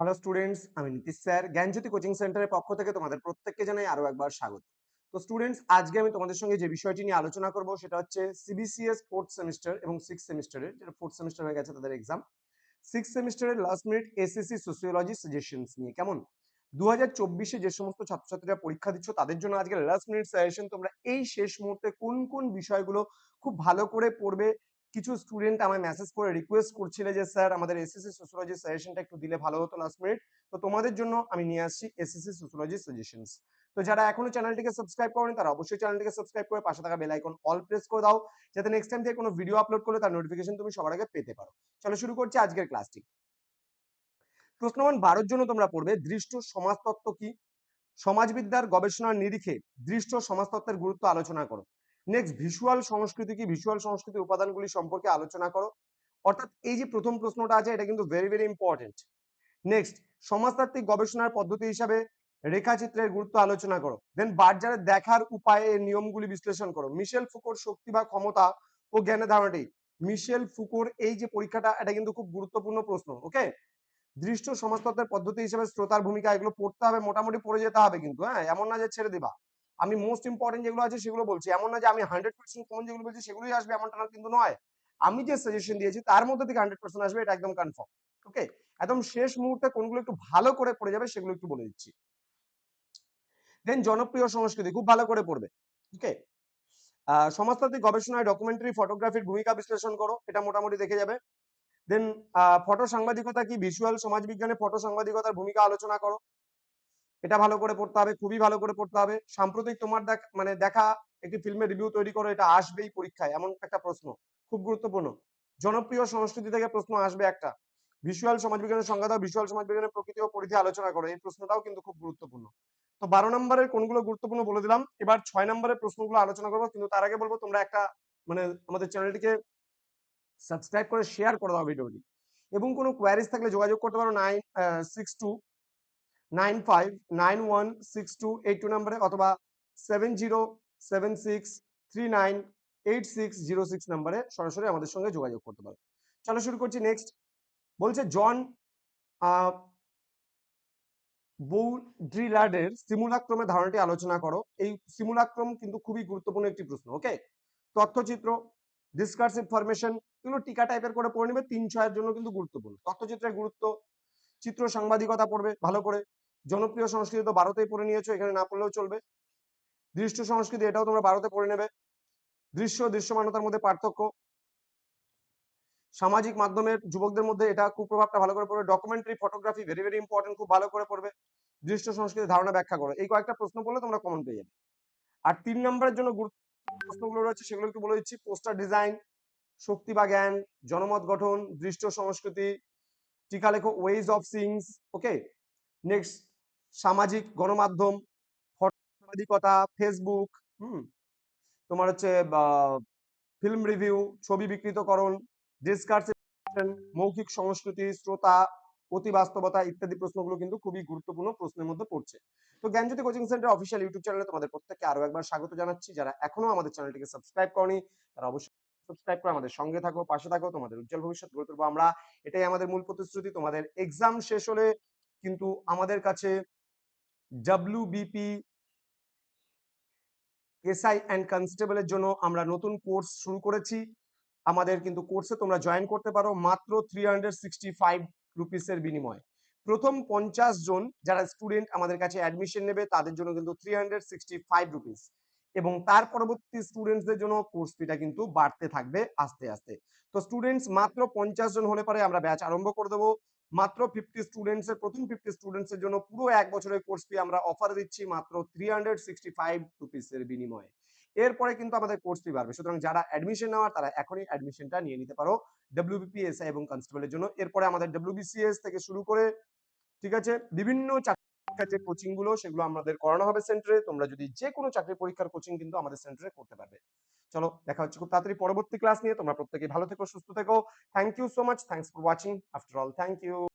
Hello students আমি Nitish sir জ্ঞানজ্যোতি coaching সেন্টারের পক্ষ থেকে তোমাদের প্রত্যেককে জানাই আরও একবার স্বাগত। তো স্টুডেন্টস আজকে আমি তোমাদের সঙ্গে যে বিষয়টি নিয়ে আলোচনা করব সেটা হচ্ছে সিবিসিএস ফোর্থ সেমিস্টার এবং সিক্স সেমিস্টারের যেটা ফোর্থ সেমিস্টার হয়ে গেছে তাদের এক্সাম সিক্স সেমিস্টারের last minute SSC sociology suggestions নিয়ে, কেমন? দু হাজার চব্বিশে যে সমস্ত ছাত্রছাত্রীরা পরীক্ষা দিচ্ছ, তাদের জন্য আজকে লাস্ট মিনিট সাজেশন তোমরা এই শেষ মুহূর্তে কোন কোন বিষয়গুলো খুব ভালো করে পড়বে কিছু স্টুডেন্ট আমায় মেসেজ করে রিকোয়েস্ট করছিলে যে স্যার আমাদের এসএসসি সোসিওলজি সাজেশনটা একটু দিলে ভালো হতো লাস্ট মিনিট তো তোমাদের জন্য আমি নিয়ে আসছি এসএসসি সোসিওলজি সাজেশনস তো যারা এখনও চ্যানেলটিকে সাবস্ক্রাইব করেনি, তারা অবশ্যই চ্যানেলটিকে সাবস্ক্রাইব করে পাশে থাকা বেল আইকন অল প্রেস করে দাও, যাতে নেক্সট টাইম থেকে কোনো ভিডিও আপলোড করলে তার নোটিফিকেশন তুমি সবার আগে পেতে পারো। চলো শুরু করছি আজকের ক্লাসটি প্রশ্ন নম্বর বারোর জন্য তোমরা পড়বে, দৃষ্ট সমাজতত্ত্ব কি? সমাজবিদ্যার গবেষণার নিরিখে দৃষ্ট সমাজতত্ত্বের গুরুত্ব আলোচনা করো। নেক্সট ভিজুয়াল সংস্কৃতি কি? ভিজুয়াল সংস্কৃতির উপাদানগুলি সম্পর্কে আলোচনা করো। অর্থাৎ এই যে প্রথম প্রশ্নটা আছে, এটা কিন্তু ভেরি ভেরি ইম্পর্টেন্ট নেক্সট সমাজতাত্ত্বিক গবেষণার পদ্ধতি হিসাবে রেখাচিত্রের গুরুত্ব আলোচনা করো। দেন বার্জারের দেখার উপায়ে নিয়মগুলি বিশ্লেষণ করো। মিশেল ফুকোর শক্তি বা ক্ষমতা ও জ্ঞানের ধারণাটি। মিশেল ফুকোর এই যে পরীক্ষাটা, এটা কিন্তু খুব গুরুত্বপূর্ণ প্রশ্ন ওকে দৃষ্ট সমাজতত্ত্বের পদ্ধতি হিসেবে শ্রোতার ভূমিকা এগুলো পড়তে হবে, মোটামুটি পড়ে যেতে হবে কিন্তু হ্যাঁ এমন না যে ছেড়ে দিবা। আমি মোস্ট ইম্পর্টেন্ট যেগুলো আছে সেগুলো বলছি। এমন না যে আমি হান্ড্রেড পার্সেন্ট কমন যেগুলো বলছি সেগুলোই আসবে, এমনটা না কিন্তু নয়। আমি যে সাজেশন দিয়েছি তার মধ্যে থেকে হান্ড্রেড পার্সেন্ট আসবে, এটা একদম কনফার্ম ওকে একদম শেষ মুহূর্তে কোনগুলো একটু ভালো করে পড়ে যাবে সেগুলো একটু বলে দিচ্ছি। দেন জনপ্রিয় সংস্কৃতি খুব ভালো করে পড়বে ওকে সমাজতাত্ত্বিক গবেষণায় ডকুমেন্টারি ফটোগ্রাফির ভূমিকা বিশ্লেষণ করো, এটা মোটামুটি দেখে যাবে। দেন ফটো সাংবাদিকতা কি? ভিজুয়াল সমাজবিজ্ঞানে ফটো সাংবাদিকতার ভূমিকা আলোচনা করো। এটা ভালো করে পড়তে হবে, খুবই ভালো করে পড়তে হবে। সাম্প্রতিক তোমার দেখ মানে দেখা, একটি ফিল্মের রিভিউ তৈরি করো, এটা আসবেই পরীক্ষায়, এমন একটা প্রশ্ন, খুব গুরুত্বপূর্ণ। জনপ্রিয় সংস্কৃতি থেকে প্রশ্ন আসবে একটা। ভিজুয়াল সমাজবিজ্ঞানের সংজ্ঞা দাও ভিজুয়াল সমাজবিজ্ঞানের প্রকৃতি ও পরিধি আলোচনা করো, এই প্রশ্নটাও কিন্তু খুব গুরুত্বপূর্ণ। তো বারো নম্বরের কোনগুলো গুরুত্বপূর্ণ বলে দিলাম, এবার ছয় নম্বরের প্রশ্নগুলো আলোচনা করব, কিন্তু তার আগে বলব তোমরা একটা মানে আমাদের চ্যানেলটিকে সাবস্ক্রাইব করে শেয়ার করে দাও ভিডিওটি এবং কোনো কোয়ারিজ থাকলে যোগাযোগ করতে পারো nine six two nine five nine one six two eight two নাম্বারে অথবা seven zero seven six three nine eight six zero six নাম্বারে সরাসরি আমাদের সঙ্গে যোগাযোগ করতে পারো। চলো শুরু করছি নেক্সট বলছে জন বৌড্রিলার্ডের সিমুলাক্রমে ধারণাটি আলোচনা করো। এই সিমুলাক্রম কিন্তু খুবই গুরুত্বপূর্ণ একটি প্রশ্ন ওকে তথ্যচিত্র ডিসকার্সিভ ফরমেশন এগুলো টিকা টাইপের করে পড়ে নেবে। তিন ছয়ের জন্য কিন্তু গুরুত্বপূর্ণ। তথ্যচিত্রের গুরুত্ব, চিত্র, সাংবাদিকতা পড়বে ভালো করে। জনপ্রিয় সংস্কৃতি তো বারোতেই পড়ে নিয়েছো, এখানে না পড়লেও চলবে। দৃষ্ট সংস্কৃতি, এটাও তোমরা বারোতে পড়ে নেবে। দৃশ্য, দৃশ্যমানতার মধ্যে পার্থক্য। সামাজিক মাধ্যমের যুবকদের মধ্যে এটা কুপ্রভাবটা ভালো করে পড়বে। Documentary photography very very important খুব ভালো করে পড়বে। দৃষ্ট সংস্কৃতির ধারণা ব্যাখ্যা করো। এই কয়েকটা প্রশ্ন পড়লে তোমরা কমন পেয়ে যাবে। আর তিন নম্বরের জন্য গুরুত্ব প্রশ্নগুলো রয়েছে, সেগুলো একটু বলে দিচ্ছি। পোস্টার ডিজাইন শক্তি বা জ্ঞান, জনমত গঠন, দৃষ্ট সংস্কৃতি, টিকা লেখো ways of things okay next সামাজিক গণমাধ্যম সাংবাদিকতা ফেসবুক হুম? তোমার হচ্ছে ফিল্ম রিভিউ ছবি বিকৃতকরণ ডিসকার্সেশন মৌখিক সংস্কৃতি, শ্রোতা, অতি বাস্তবতা ইত্যাদি প্রশ্নগুলো কিন্তু খুবই গুরুত্বপূর্ণ প্রশ্নের মধ্যে পড়ছে। তো Gyanjyoti coaching centre official YouTube চ্যানেলে তোমাদের প্রত্যেককে আরও একবার স্বাগত জানাচ্ছি। যারা এখনও আমাদের চ্যানেলটিকে সাবস্ক্রাইব করনি, তারা অবশ্যই সাবস্ক্রাইব করে, আমাদের সঙ্গে থাকো, পাশে থাকো, তোমাদের উজ্জ্বল ভবিষ্যৎ গড়ে তুলবো। আমরা এটাই আমাদের মূল প্রতিশ্রুতি। তোমাদের এক্সাম শেষ হলে কিন্তু আমাদের কাছে ডাব্লিউবিপি এসআই অ্যান্ড কনস্টেবলের জন্য আমরা নতুন কোর্স শুরু করেছি। আমাদের কিন্তু কোর্সে তোমরা জয়েন করতে পারো মাত্র থ্রি হান্ড্রেড সিক্সটি ফাইভ রুপিসের বিনিময়ে। প্রথম পঞ্চাশ জন যারা স্টুডেন্ট আমাদের কাছে অ্যাডমিশন নেবে, তাদের জন্য কিন্তু three hundred sixty five rupees এবং তার পরবর্তী স্টুডেন্টসদের জন্য কোর্স ফিটা কিন্তু বাড়তে থাকবে আস্তে আস্তে। তো স্টুডেন্টস মাত্র পঞ্চাশ জন হলে পরে আমরা ব্যাচ আরম্ভ করে দেবো। মাত্র ফিফটি স্টুডেন্টস এর, প্রথম ফিফটি স্টুডেন্টস এর জন্য পুরো এক বছরের কোর্স ফি আমরা অফার দিচ্ছি মাত্র থ্রি হান্ড্রেড সিক্সটি ফাইভ রুপিসের বিনিময়ে। এরপরে কিন্তু আমাদের কোর্স ফি বাড়বে। সুতরাং যারা অ্যাডমিশন নেওয়ার, তারা এখনই অ্যাডমিশনটা নিয়ে নিতে পারো ডাব্লিউবিপিএসআই এবং কনস্টেবলের জন্য। এরপরে আমাদের ডাব্লিউবিসিএস থেকে শুরু করে, ঠিক আছে? বিভিন্ন চাকরির যে কোচিংগুলো, সেগুলো আমাদের করানো হবে সেন্টারে তোমরা যদি যে কোনো চাকরি পরীক্ষার কোচিং কিন্তু আমাদের সেন্টারে করতে পারবে। চলো, দেখা হচ্ছে খুব তাড়াতাড়ি পরবর্তী ক্লাস নিয়ে। তোমরা প্রত্যেকে ভালো থেকো, সুস্থ থেকো। Thank you so much thanks for watching after all thank you